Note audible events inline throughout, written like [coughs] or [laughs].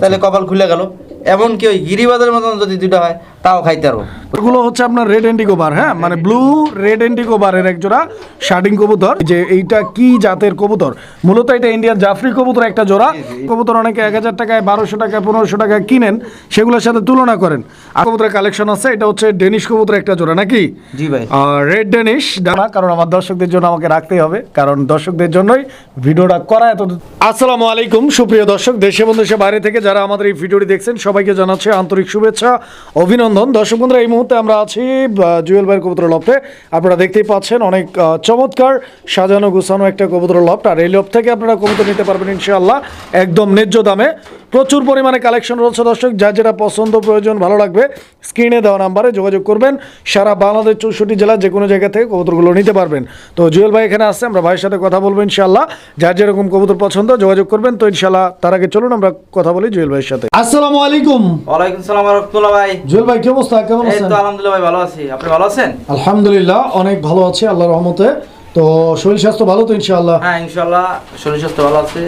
তাহলে কপাল খুলে গেল। এমন কি ওই গিরিবাদের মতন যদি দুটো হয় তাও খাইতে পারব। এগুলো হচ্ছে আপনার রেড এন্ডিগো বার হ্যাঁ? মানে ব্লু রেড এন্ডিগো বারের এক জোড়া শার্টিং কবুতর যে এইটা কি জাতের কবুতর? মূলত এটা ইন্ডিয়ান জাফরি কবুতর একটা জোড়া। কবুতর অনেকে এক হাজার টাকায় বারোশো টাকায় পনেরোশো টাকায় কিনেন সেগুলোর সাথে তুলনা করেন। আর কবুতরের কালেকশন আছে এটা হচ্ছে ডেনিশ কবুতর একটা জোড়া নাকি? জি ভাই। রেড ডেনিশ দানা কারণ আমার দর্শকদের জন্য আমাকে রাখতেই হবে কারণ দর্শকদের জন্যই ভিডিওটা করা এত আসসালামু আলাইকুম সুপ্রিয় দর্শক দেশে দেশে বাইরে থেকে যারা আমাদের এই ভিডিওটি দেখছেন সবাইকে জানাচ্ছি আন্তরিক শুভেচ্ছা, অভিনন্দন। দর্শক বন্ধুরা, এই মুহূর্তে আমরা আছি জুয়েল ভাইয়ের কবুতর লফটে। আপনারা দেখতেই পাচ্ছেন অনেক চমৎকার সাজানো গুছানো একটা কবুতর লফট। আর এই লফট থেকে আপনারা কবুতর নিতে পারবেন ইনশাআল্লাহ, একদম ন্যায্য দামে। প্রচুর পরিমাণে কালেকশন রয়েছে দর্শক যার যেটা পছন্দ প্রয়োজন ভালো লাগবে স্ক্রিনে দেওয়া নাম্বারে যোগাযোগ করবেন। সারা বাংলাদেশ চৌষট্টি জেলার যে কোনো জায়গা থেকে কবুতরগুলো নিতে পারবেন। তো জুয়েল ভাই এখানে আসছে আমরা ভাইয়ের সাথে কথা বলব ইনশাল্লাহ যার যেরকম কবুতর পছন্দ যোগাযোগ করবেন। তো ইনশাল্লাহ তার আগে চলুন আমরা কথা বলি জুয়েল ভাইয়ের সাথে। আসসালামু আলাইকুম। ওয়ালাইকুম সালাম রহমতুল্লাহ ভাই। জুয়েল ভাই কি অবস্থা? কেমন আছেন এই তো আলহামদুলিল্লাহ ভাই ভালো আছি। আপনি ভালো আছেন? আলহামদুলিল্লাহ অনেক ভালো আছি আল্লাহর রহমতে। তো শরীর স্বাস্থ্য ভালো তো ইনশাআল্লাহ? হ্যাঁ ইনশাল্লাহ শরীর স্বাস্থ্য ভালো আছে।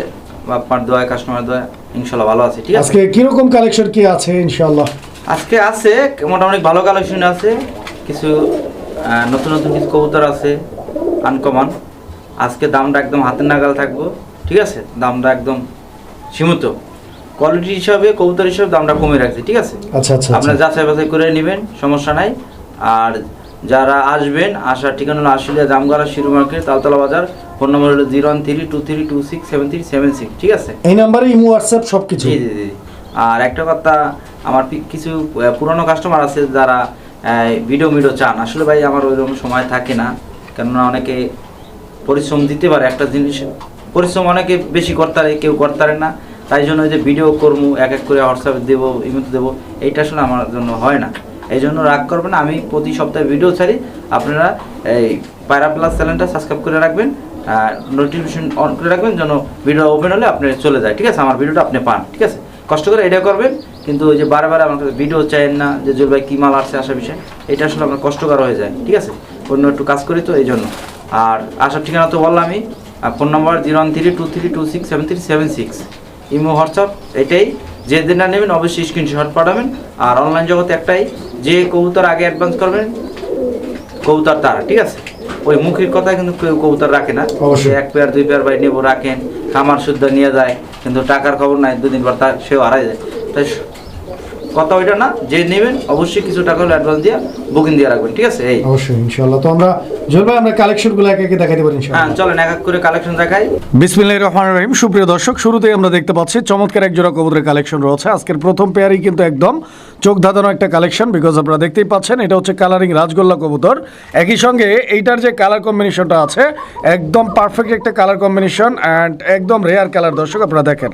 আপনার দোয়া কাস্টমার দোয়া। ইনশাল্লাহ ভালো আছে ঠিক আছে? আজকে কীরকম কালেকশন কি আছে ইনশাআল্লাহ আজকে আছে মোটামুটি ভালো কালেকশন আছে কিছু নতুন নতুন কিছু কবুতর আছে আনকমন আজকে দামটা একদম হাতের নাগাল থাকব ঠিক আছে? দামটা একদম সীমিত। কোয়ালিটি হিসাবে কবুতর হিসাবে দামটা কমে রাখছি ঠিক আছে? আচ্ছা আচ্ছা আপনার আচ্ছা। যাচাই বাছাই করে নেবেন সমস্যা নাই। আর যারা আসবেন আসার ঠিকানা হলো আশুলিয়া জামগড়া শিরু মার্কেট তালতলা বাজার। ফোন নম্বর হলো zero one three two three two six seven three seven six ঠিক আছে? এই নাম্বারে ইমো হোয়াটসঅ্যাপ সবকিছু। জি জি জি আর একটা কথা আমার কিছু পুরনো কাস্টমার আছে যারা ভিডিও ভিডিও চান। আসলে ভাই আমার ওইরকম সময় থাকে না। কেননা অনেকে পরিশ্রম দিতে পারে একটা জিনিস। পরিশ্রম অনেকে বেশি করতে পারে কেউ করতে পারে না। তাই জন্য ওই যে ভিডিও করব এক এক করে হোয়াটসঅ্যাপে দেবো ইমেতে দেবো। এইটা আসলে আমার জন্য হয় না। এই জন্য রাগ করবেন আমি প্রতি সপ্তাহে ভিডিও ছাড়ি, আপনারা এই পায়রা প্লাস চ্যানেলটা সাবস্ক্রাইব করে রাখবেন, আর নোটিফিকেশন অন করে রাখবেন যেন ভিডিও ওপেন হলে আপনি চলে যায়, ঠিক আছে? আমার ভিডিওটা আপনি পান, ঠিক আছে? কষ্ট করে এটা করবেন, কিন্তু ওই যে বারবার আমার কাছে ভিডিও চাইেন না, যে জোর ভাই কী মাল আসছে আসা বিষয়, এটা আসলে আপনার কষ্টকর হয়ে যায়, ঠিক আছে? অন্য একটু কাজ করি তো এই জন্য আর আসার ঠিকানা তো বললাম আমি phone number zero one three two three two six seven three seven six imo WhatsApp এটাই, যে দিনটা নেবেন অবশ্যই স্ক্রিনশট পাঠাবেন, আর অনলাইন জগতে একটাই যে কবুতর আগে অ্যাডভান্স করবেন কবুতর তার ঠিক আছে? ওই মুখের কথা কিন্তু কেউ কবুতর রাখে না। এক পেয়ার দুই পেয়ার ভাই নেব রাখেন খামার শুদ্ধ নিয়ে যায় কিন্তু টাকার খবর নাই দুদিন পর তার সেও হারাই যায়। তাই কথা ওইটা না যে নেবেন অবশ্যই কিছু টাকা হলে অ্যাডভান্স দিয়ে বুকিং দিয়ে রাখবেন ঠিক আছে? এই। অবশ্যই ইনশাআল্লাহ। তো আমরা জুয়েল ভাই আমরা কালেকশনগুলো একে একে দেখাতে পারি হ্যাঁ চলেন এক এক করে কালেকশন দেখাই। বিসমিল্লাহ রহমান রহিম। সুপ্রিয় দর্শক শুরুতেই আমরা দেখতে পাচ্ছি চমৎকার এক জোড়া কবুতরের কালেকশন রয়েছে। আজকের প্রথম পেয়ারই কিন্তু একদম চোখ ধাঁধানো একটা কালেকশন বিকজ আপনারা দেখতেই পাচ্ছেন এটা হচ্ছে কালারিং রাজগোল্লা কবুতর। একই সঙ্গে এইটার যে কালার কম্বিনেশনটা আছে একদম পারফেক্ট একটা কালার কম্বিনেশন অ্যান্ড একদম রেয়ার কালার দর্শক আপনারা দেখেন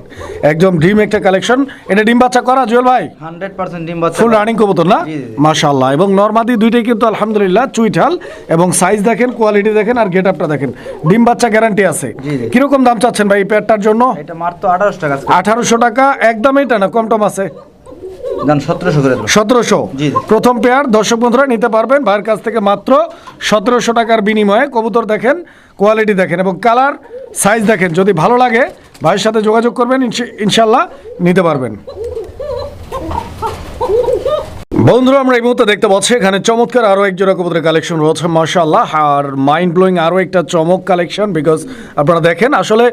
একদম ডিম একটা কালেকশন এটা ডিম বাচ্চা করা জুয়েল ভাই? হান্ড্রেড পার্সেন্ট ডিম বাচ্চা ফুল রানিং কবুতর না। মাশাআল্লাহ। এবং নরমাদি দুইটাই কিন্তু আলহামদুলিল্লাহ চুইঠাল এবং সাইজ দেখেন কোয়ালিটি দেখেন আর গেট আপটা দেখেন। ডিম বাচ্চা গ্যারান্টি আছে। কীরকম দাম চাচ্ছেন ভাই এই পেয়ারটার জন্য? এটা মাত্র আঠারোশো টাকা আঠারোশো টাকা একদম এটা না কম টম আছে? দাম সতেরোশো করে। প্রথম পেয়ার দর্শক বন্ধুরা নিতে পারবেন। ভাইয়ের কাছ থেকে মাত্র সতেরোশো টাকার বিনিময়ে কবুতর দেখেন কোয়ালিটি দেখেন এবং কালার সাইজ দেখেন। যদি ভালো লাগে ভাইয়ের সাথে যোগাযোগ করবেন ইনশাল্লাহ নিতে পারবেন। Woo! বন্ধুরা, আমরা এই মুহূর্তে দেখতে পাচ্ছি, এখানে চমৎকার আরও এক জোড়া কবুতরের কালেকশন রয়েছে, মাশাআল্লাহ। আর মাইন্ড ব্লোয়িং আরও একটা চমক কালেকশন বিকজ আপনারা দেখেন, আসলে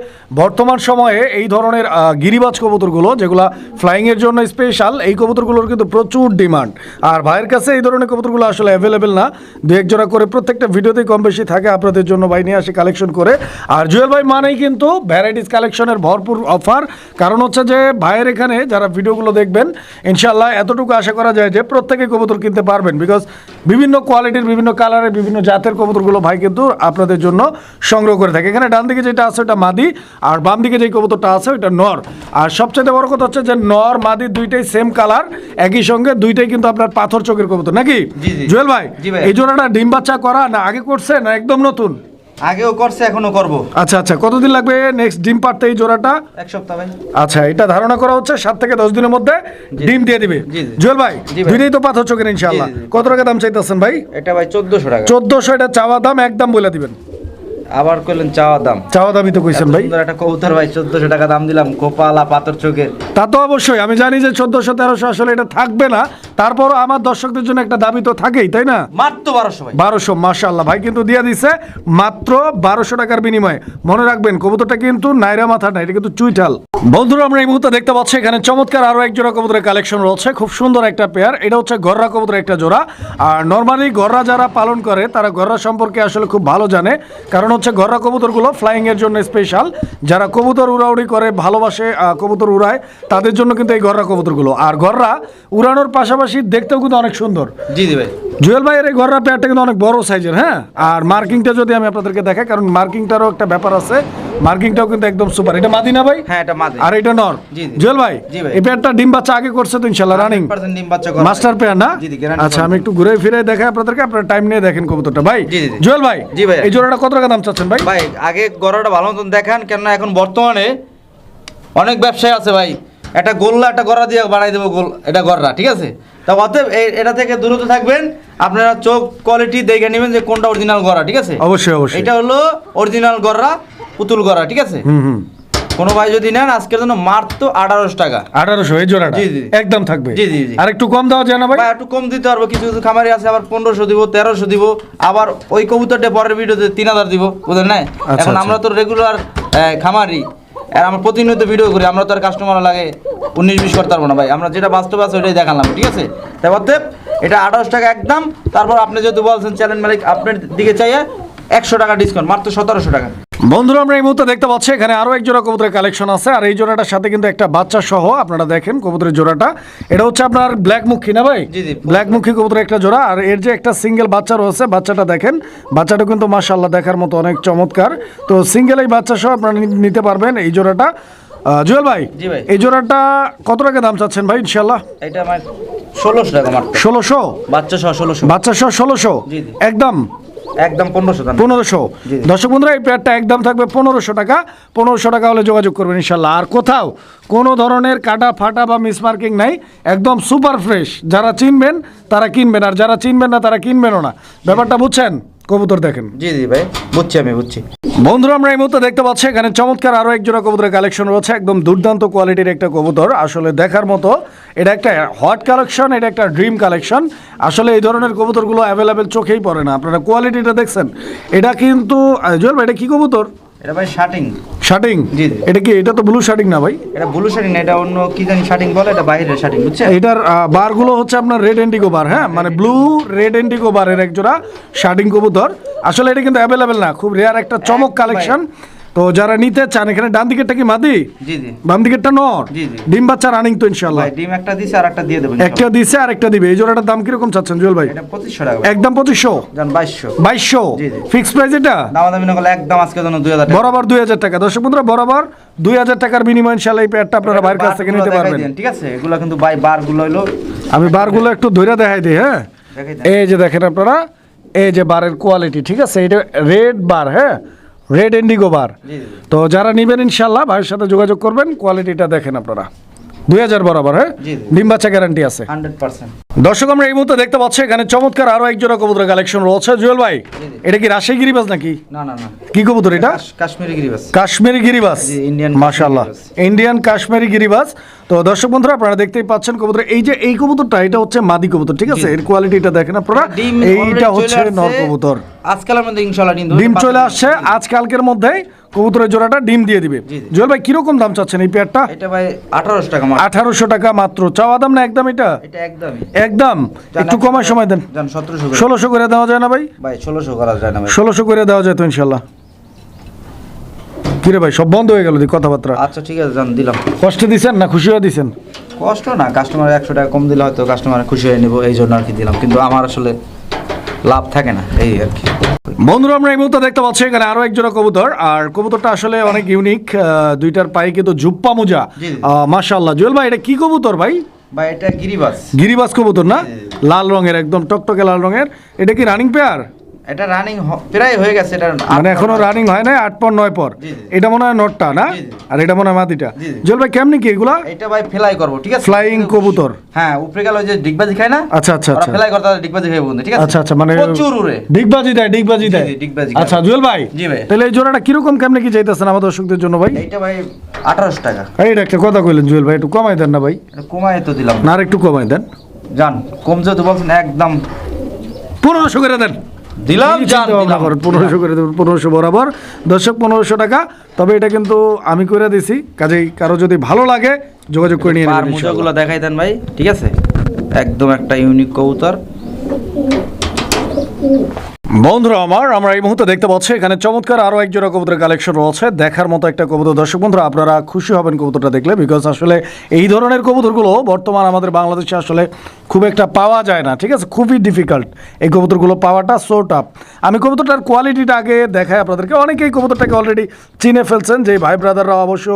বর্তমান সময়ে এই ধরনের গিরিবাজ কবুতরগুলো, যেগুলা ফ্লাইংয়ের জন্য স্পেশাল এই কবুতরগুলোর কিন্তু প্রচুর ডিমান্ড আর ভাইয়ের কাছে এই ধরনের কবুতরগুলো আসলে অ্যাভেলেবেল না। দু এক জোড়া করে প্রত্যেকটা ভিডিওতেই কম বেশি থাকে, আপনাদের জন্য ভাই নিয়ে আসে কালেকশন করে। আর জুয়েল ভাই, মানেই কিন্তু ভ্যারাইটিস কালেকশনের ভরপুর অফার কারণ হচ্ছে যে, ভাইয়ের এখানে যারা ভিডিওগুলো দেখবেন ইনশাল্লাহ এতটুকু আশা করা যায় যে প্রত্যেকে কবুতর কিনতে পারবেন বিকজ বিভিন্ন কোয়ালিটির বিভিন্ন কালারের বিভিন্ন জাতের কবুতরগুলো ভাই কিন্তু আপনাদের জন্য সংগ্রহ করে থাকে এখানে ডান দিকে যেটা আছে ওটা মাদি আর বাম দিকে যে কবুতরটা আছে ওটা নর আর সবচেয়ে বড় কথা হচ্ছে যে নর মাদি দুইটাই সেম কালার একই সঙ্গে দুইটাই কিন্তু আপনার পাথর চোখের কবুতর নাকি। জুয়েল ভাই ভাই। এই জোড়াটা ডিম বাচ্চা করা না আগে করছে না একদম নতুন আগেও করছে এখনও করব। আচ্ছা আচ্ছা কতদিন লাগবে নেক্সট ডিম পারতে এই জোড়াটা? এক সপ্তাহ ভাই। আচ্ছা এটা ধারণা করা হচ্ছে সাত থেকে দশ দিনের মধ্যে ডিম দিয়ে দিবে। জুয়েল ভাই দুইটাই তো পাথর চোখের ইনশাল্লাহ। কত টাকা দাম চাইতেছেন ভাই? এটা ভাই চোদ্দশো টাকা। চোদ্দশো এটা চাওয়া দাম একদম বলে দিবেন। আবার কইলেন চাওয়া দাম। চাওয়া দামি তো কইছেন ভাই। সুন্দর একটা কবুতর ভাই চোদ্দশো টাকা দাম দিলাম কোপালা পাথর চোখের। তা তো অবশ্যই আমি জানি যে চোদ্দশো তেরোশো আসলে এটা থাকবে না। তারপর আমার দর্শকদের জন্য একটা দাবি তো থাকেই তাই না? মাত্র বারোশো ভাই। বারোশো মাশাল্লাহ ভাই কিন্তু দিয়ে দিছে মাত্র বারোশো টাকার বিনিময়ে। মনে রাখবেন কবুতরটা কিন্তু নাইরা মাথা না এটা কিন্তু চুইঠাল। বন্ধুরা আমরা এই মুহূর্তে দেখতে পাচ্ছি এখানে চমৎকার আরও এক জোড়া কবুতরের কালেকশন রয়েছে। খুব সুন্দর একটা পেয়ার এটা হচ্ছে গররা কবুতরের একটা জোড়া। আর নর্মালি গররা যারা পালন করে তারা গররা সম্পর্কে আসলে খুব ভালো জানে। কারণ হচ্ছে গররা কবুতরগুলো ফ্লাইংয়ের জন্য স্পেশাল যারা কবুতর উড়াউড়ি করে ভালোবাসে কবুতর উড়ায় তাদের জন্য কিন্তু এই ঘররা কবুতরগুলো। আর ঘররা উড়ানোর পাশাপাশি দেখতেও কিন্তু অনেক সুন্দর। জি জি ভাই। জুয়েল ভাইয়ের এই ঘররা পেয়ারটা কিন্তু অনেক বড় সাইজের হ্যাঁ? আর মার্কিংটা যদি আমি আপনাদেরকে দেখাই কারণ মার্কিংটারও একটা ব্যাপার আছে। মার্কিংটাও কিন্তু একদম সুপার এটা মাদিনা ভাই? হ্যাঁ এটা মাঝে আর এটা নর। জুয়েল ভাই এই পেয়ারটা ডিম বাচ্চা আগে করছে তো ইনশাল্লাহ রানিং ডিম বাচ্চা করা মাস্টার। পেয়ার না? আচ্ছা আমি একটু ঘুরে ফিরে দেখাই আপনাদেরকে আপনারা টাইম নিয়ে দেখেন কবুতরটা। ভাই। জুয়েল ভাই জি ভাই। এই জোড়াটা কত টাকা দাম চাচ্ছেন ভাই? ভাই আগে গড়াটা ভালো মতন দেখান কেননা এখন বর্তমানে অনেক ব্যবসায় আছে ভাই। একটা গোল্লা একটা গড়া দিয়ে বাড়াই দেবো গোল এটা গড়া ঠিক আছে? তা অতএব এটা থেকে দূরত থাকবেন। আপনারা চোখ কোয়ালিটি দেখে নেবেন যে কোনটা অরিজিনাল গড়া ঠিক আছে? অবশ্যই অবশ্যই। এটা হলো অরিজিনাল গড়া পুতুল গড়া ঠিক আছে? হুম হুম। কোনো ভাই যদি নেন আজকের জন্য মাত্র আঠারোশো টাকা। আঠারোশো এই জোড়াটা? জি, জি। একদম থাকবে? জি, জি, জি। আর একটু কম দেওয়া যায় না ভাই? একটু কম দিতে পারব কিছু কিছু খামারি আছে আবার পনেরোশো দিব তেরোশো দিব আবার ওই কবুতরটা পরের ভিডিওতে তিন হাজার দিব বুঝলেন না? আচ্ছা, এখন আচ্ছা। আমরা তো রেগুলার খামারি। আর আমরা প্রতিনিয়ত ভিডিও করি, আমরা তো আর কাস্টমার লাগে উনিশ বিশ করতে পারব না ভাই। আমরা যেটা বাস্তব আছে ওইটাই দেখালাম, ঠিক আছে? অতএব এটা আঠাশ টাকা একদম। তারপর আপনি যেহেতু বলছেন চ্যানেল মালিক, আপনার দিকে চাইয়ে একশো টাকা ডিসকাউন্ট মাত্র সতেরোশো টাকা। বন্ধুরা আমরা এই মুহূর্তে দেখতে পাচ্ছি এখানে আরও এক জোড়া কবুতরের কালেকশন আছে। আর এই জোড়াটার সাথে কিন্তু একটা বাচ্চা সহ আপনারা দেখেন কবুতরের জোড়াটা। এটা হচ্ছে আপনার ব্ল্যাক মুখী না ভাই? জি, জি। ব্ল্যাক মুখী কবুতরের একটা জোড়া। আর এর যে একটা সিঙ্গেল বাচ্চা রয়েছে বাচ্চাটা দেখেন বাচ্চাটা কিন্তু মাশাল্লাহ দেখার মতো অনেক চমৎকার। তো সিঙ্গেল এই বাচ্চা সহ আপনারা নিতে পারবেন এই জোড়াটা। জুয়েল ভাই এই জোড়াটা কত টাকা দাম চাচ্ছেন ভাই ইনশাল্লাহ এটা আমার ষোলোশো টাকা ষোলোশো? বাচ্চা সহ ষোলোশো। বাচ্চা সহ ষোলোশো। একদম? একদম পনেরোশো পনেরোশো। দর্শক বন্ধুরা এই পেয়ারটা একদম থাকবে পনেরোশো টাকা। পনেরোশো টাকা হলে যোগাযোগ করবেন ইনশাল্লাহ। আর কোথাও কোনো ধরনের কাটা ফাটা বা মিসমার্কিং নাই। একদম সুপার ফ্রেশ। যারা চিনবেন তারা কিনবেন। আর যারা চিনবেন না তারা কিনবেনও না। ব্যাপারটা বুঝছেন? কবুতর দেখেন। জি জি ভাই। বুঝছি আমি বুঝছি। বন্ধুরা আমরা এই মুহূর্তে দেখতে পাচ্ছি এখানে চমৎকার আরও একজোড়া কবুতরের কালেকশন রয়েছে। একদম দুর্দান্ত কোয়ালিটির একটা কবুতর। আসলে দেখার মতো এটা একটা হট কালেকশন এটা একটা ড্রিম কালেকশন আসলে এই ধরনের কবুতরগুলো অ্যাভেলেবেল চোখেই পড়ে না। আপনারা কোয়ালিটিটা দেখছেন। এটা কিন্তু জোর ভাই এটা কি কবুতর? এটা ভাই শার্টিং। শার্টিং? জি। এটা কি এটা তো ব্লু শার্টিং না ভাই? এটা ব্লু শার্টিং না এটা অন্য কি জানি শার্টিং বলে এটা বাইরের শার্টিং বুঝছেন? এটার বারগুলো হচ্ছে আপনার রেড এন্ডিগো বার হ্যাঁ? মানে ব্লু রেড এন্ডিগো বারের এক জোড়া শার্টিং কবুতর। আসলে এটা কিন্তু অ্যাভেলেবেল না খুব রেয়ার একটা চমক কালেকশন তো যারা নিতে চান এখানে ডান দিকেরটা কি মাদি? জি জি। বাম দিকেরটা নর? জি, জি। ডিম বাচ্চা রানিং তো ইনশাল্লাহ ভাই ডিম একটা দিছে আর একটা দিয়ে দেবেন একটা দিছে আর একটা দিবে। এই জোড়াটার দাম কীরকম চাচ্ছেন জুয়েল ভাই? এটা পঁচিশশো টাকা একদম পঁচিশশো? যান বাইশশো। বাইশশো? জি, জি। ফিক্স প্রাইস এটা? দামা দামি না করলে একদম আজকে জন্য দুই হাজার টাকা। বরাবর দুই হাজার টাকা। দর্শক বন্ধুরা বরাবর দুই হাজার টাকার বিনিময় ইনশাল্লাহ এই প্যাডটা আপনারা বাইরের কাছ থেকে নিতে পারবেন। ঠিক আছে? এগুলো কিন্তু বাই বারগুলো হইল। আমি বারগুলো একটু ধরে দেখাই দিই হ্যাঁ? এই যে দেখেন আপনারা এই যে বারের কোয়ালিটি ঠিক আছে? এটা রেড বার হ্যাঁ? Red indigo bar. তো যারা নেবেন ইনশাল্লাহ ভাইয়ের সাথে যোগাযোগ করবেন কোয়ালিটিটা দেখেন আপনারা দুই হাজার বরাবর হ্যাঁ? জি, জি। ডিম বাচ্চা গ্যারান্টি আছে। দর্শক আমরা এই মুহূর্তে দেখতে পাচ্ছি এখানে চমৎকার আরও এক জোড়া কবুতরের কালেকশন রয়েছে। জুয়েল ভাই জি, জি। এটা কি রাজশাহী গিরিবাজ নাকি? না না না। কি কবুতর এটা? কাশ্মীরি গিরিবাস কাশ্মীরি গিরিবাস জি, মাশাআল্লাহ। ইন্ডিয়ান কাশ্মীরি গিরিবাস তো দর্শক বন্ধুরা আপনারা দেখতেই পাচ্ছেন কবুতর। এই যে এই কবুতরটা এটা হচ্ছে মাদি কবুতর ঠিক আছে? এর কোয়ালিটিটা দেখেন আপনারা। এইটা হচ্ছে। নর কবুতর। আজকালের মধ্যে ইনশাআল্লাহ ডিম ডিম চলে আসছে আজকালকের মধ্যে কবুতরের জোড়াটা ডিম দিয়ে দিবে। জুয়েল ভাই কীরকম দাম চাচ্ছেন এই পেয়ারটা? এটা ভাই আঠারোশো টাকা মাত্র। আঠারোশো টাকা মাত্র। চাওয়া দাম না একদম এটা? একদম। একটু কমায় সময় দেন। ষোলোশো করে দেওয়া যায় না ভাই? ভাই ষোলোশো করা যায় না ভাই। ষোলোশো করে দেওয়া যায় তো ইনশাল্লাহ। কিরে ভাই সব বন্ধ হয়ে গেল দি কথাবার্তা। আচ্ছা ঠিক আছে যান দিলাম। কষ্ট দিছেন না খুশি হয়ে দিছেন? কষ্ট না কাস্টমার একশো টাকা কম দিলে হয়তো কাস্টমার খুশি হয়ে নেব এই জন্য আর কি দিলাম। কিন্তু আমার আসলে লাভ থাকে না এই আর কি। বন্ধুরা আমরা এই মুহূর্তে দেখতে পাচ্ছি এখানে আরও একজোড়া কবুতর আর কবুতরটা আসলে অনেক ইউনিক দুইটার পায়ে কিন্তু জুপ্পা মোজা। মাশাল্লাহ জুয়েল ভাই এটা কি কবুতর ভাই? ভাই এটা গিরিবাস। গিরিবাস কবুতর না। লাল রঙের একদম টকটকে লাল রঙের। এটা কি রানিং পেয়ার এটা রানিং প্রায় হয়ে গেছে এটা মানে এখনও রানিং হয় না আট পর নয় পর। এটা মনে হয় নটটা না। আর এটা মনে হয় জি। জল ভাই কেমনি কি এগুলা? এটা ভাই ফেলাই করব ঠিক আছে? Flying কবুতর। হ্যাঁ উপরে গেল যে ডিগবাজি খায় না? আচ্ছা, আচ্ছা, আচ্ছা। ফেলাই করতে ডিগবাজি খায় বন্ধু ঠিক আছে? আচ্ছা আচ্ছা মানে প্রচুর উড়ে। ডিগবাজি দেয় ডিগবাজি দেয়। ডিগবাজি আচ্ছা জুয়েল ভাই জি ভাই। তাহলে এই জোড়াটা কীরকম কেমনে কি চাইতেছেন আমাদের দর্শকদের জন্য ভাই? এইটা ভাই আঠারোশো টাকা। এইটা একটা কথা কইলেন জুয়েল ভাই একটু কমাই দেন না ভাই? এটা কমায় তো দিলাম। না আর একটু কমাই দেন। জান কম যেহেতু বলছেন একদম পনেরোশো করে দেন। দিলাম পনেরোশো করে দেবেন পনেরোশো বরাবর। দর্শক পনেরোশো টাকা। তবে এটা কিন্তু আমি করে দিছি। কাজেই কারও যদি ভালো লাগে যোগাযোগ করে নিয়ে আর মুজাগুলো দেখাই দেন ভাই ঠিক আছে? একদম একটা ইউনিক কবুতর। বন্ধুরা আমার আমরা এই মুহূর্তে দেখতে পাচ্ছি এখানে চমৎকার আরও এক জোড়া কবুতরের কালেকশন রয়েছে। দেখার মতো একটা কবুতর। দর্শক বন্ধুরা আপনারা খুশি হবেন কবুতরটা দেখলে বিকজ আসলে এই ধরনের কবুতরগুলো বর্তমান আমাদের বাংলাদেশে আসলে খুব একটা পাওয়া যায় না ঠিক আছে? খুবই ডিফিকাল্ট এই কবুতরগুলো পাওয়াটা সো টাফ আমি কবুতরটার কোয়ালিটিটা আগে দেখাই আপনাদেরকে। অনেকেই কবুতরটাকে অলরেডি চিনে ফেলছেন যে ভাই ব্রাদাররা অবশ্য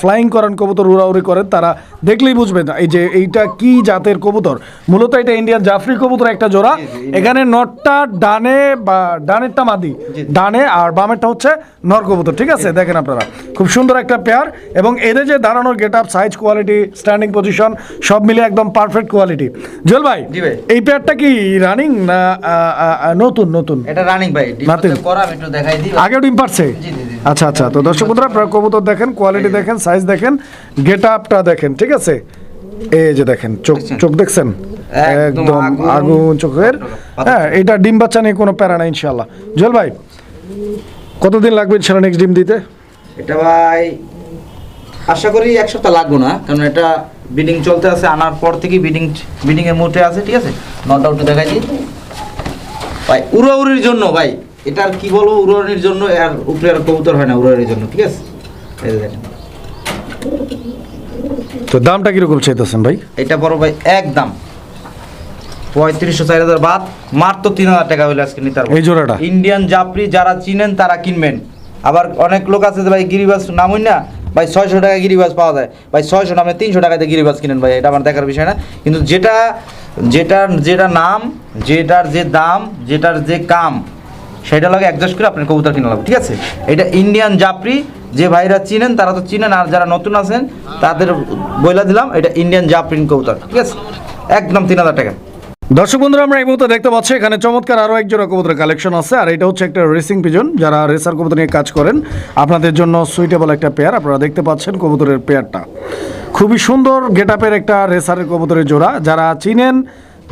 ফ্লাইং করেন কবুতর উড়াউড়ি করেন। তারা দেখলেই বুঝবেন এই যে এইটা কি জাতের কবুতর? মূলত এটা ইন্ডিয়ান জাফরি কবুতর একটা জোড়া। এখানে নটটা ডানে বা ডানেরটা মাদি ডানে আর বামেরটা হচ্ছে নর কবুতর ঠিক আছে? দেখেন আপনারা। খুব সুন্দর একটা পেয়ার এবং এদের যে দাঁড়ানোর get up size quality standing position সব মিলে একদম পারফেক্ট কোয়ালিটি জুয়েল ভাই। এই পেয়ারটা কি রানিং না নতুন নতুন? এটা রানিং ভাই নাতিন। করা আমি একটু দেখাই দিই। আগেও ডিম পারছে। আচ্ছা আচ্ছা তো দর্শক বন্ধুরা আপনারা কবুতর দেখেন কোয়ালিটি দেখেন সাইজ দেখেন গেট আপটা দেখেন ঠিক আছে? এই যে দেখেন চোখ চোখ দেখছেন? একদম। আগুন চোখের। হ্যাঁ এটা ডিম বাচ্চা নিয়ে কোনো প্যারা নাই ইনশাল্লাহ জল ভাই কতদিন লাগবে ইনশাল্লাহ নেক্সট ডিম দিতে? এটা ভাই আশা করি এক সপ্তাহ লাগবো না কারণ এটা বিডিং চলতে আছে আনার পর থেকে বিডিং বিডিং এর মুহূর্তে আছে ঠিক আছে? নট আউট দেখাই দিই। ভাই উড়াউড়ির জন্য ভাই এটা আর কি বলব উড়াউড়ির জন্য আর উপরে আর কবুতর হয় না উড়াউড়ির জন্য ঠিক আছে? এই দেখেন। তো দামটা কীরকম চাইতেছেন ভাই? এটা বড় ভাই একদম পঁয়ত্রিশশো চার হাজার বাদ মাত্র তিন হাজার টাকা হলে আজকে নিতে এই জোড়াটা? ইন্ডিয়ান জাপরি যারা চিনেন তারা কিনবেন। আবার অনেক লোক আছে ভাই গিরিবাস নামই না ভাই ছয়শো টাকা গিরিবাস পাওয়া যায়। ভাই ছয়শো নামে তিনশো টাকাতে গিরিবাস কিনেন ভাই, এটা আমার দেখার বিষয় না। কিন্তু যেটা, যেটার, যেটা নাম, যেটার যে দাম, যেটার যে কাম, সেটা লাগে অ্যাডজাস্ট করে আপনার কবুতর কিনে লাগবে ঠিক আছে? এটা ইন্ডিয়ান জাপরি যে ভাইরা চিনেন, তারা তো চিনেন, আর যারা নতুন আছেন, তাদের বইলা দিলাম, এটা ইন্ডিয়ান জাপরিন কবুতর, ঠিক আছে? একদম তিন হাজার টাকা। দর্শক বন্ধুরা, আমরা এই মুহূর্তে দেখতে পাচ্ছি, এখানে চমৎকার আরও একজোড়া কবুতরের কালেকশন আছে, আর এটা হচ্ছে একটা রেসিং পিজন যারা রেসার কবুতর নিয়ে কাজ করেন। আপনাদের জন্য সুইটেবল একটা পেয়ার আপনারা দেখতে পাচ্ছেন কবুতরের পেয়ারটা খুবই সুন্দর গেট একটা রেসারের কবুতরের জোড়া, যারা চিনেন,